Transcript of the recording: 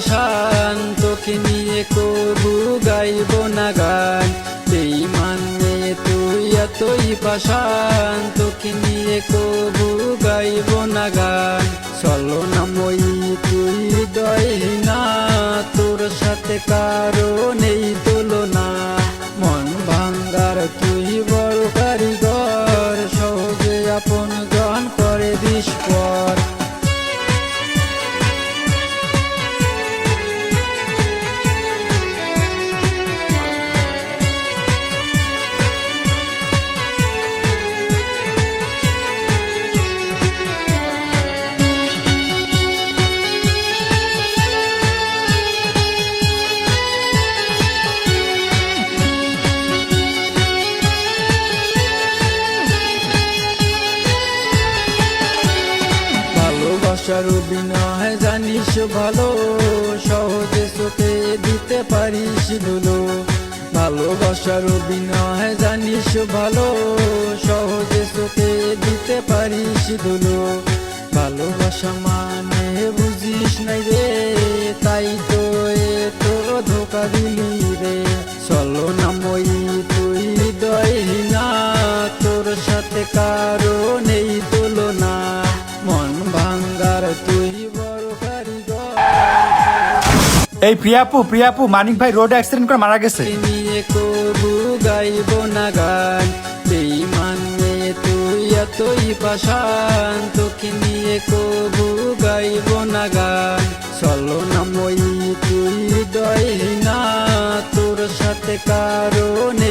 পাশান তোকে নিয়ে কবু গাইব না গান। বেইমান মেয়ে তুই এতই পাশান তোকে নিয়ে কবু গাইব না গান। চলো না মই তুই দয়না তোর সাথে কারও নেই তুলনা। মন ভাঙ্গার তুই বড় কারিগর, সহজে আপন জন করে দিস। অভিনয় জানিস ভালো, সহজে চোখে দিতে পারিস দুলো। ভালোবাসার অভিনয় জানিস ভালো, সহজে চোখে দিতে পারিস দুলো। ভালোবাসা মানে বুঝিস নাই রে, তাই তো এ তো ধোকা দিলি রে। চলো না মই তুই দয়না তোর সাথে কারও এই প্রিয়াপু প্রিয়াপু, মানিক ভাই রোড অ্যাক্সিডেন্ট করে মারা গেছে। গাইব না তুই গাইব না চলো না মই তুই দয়না তোর সাথে কারণে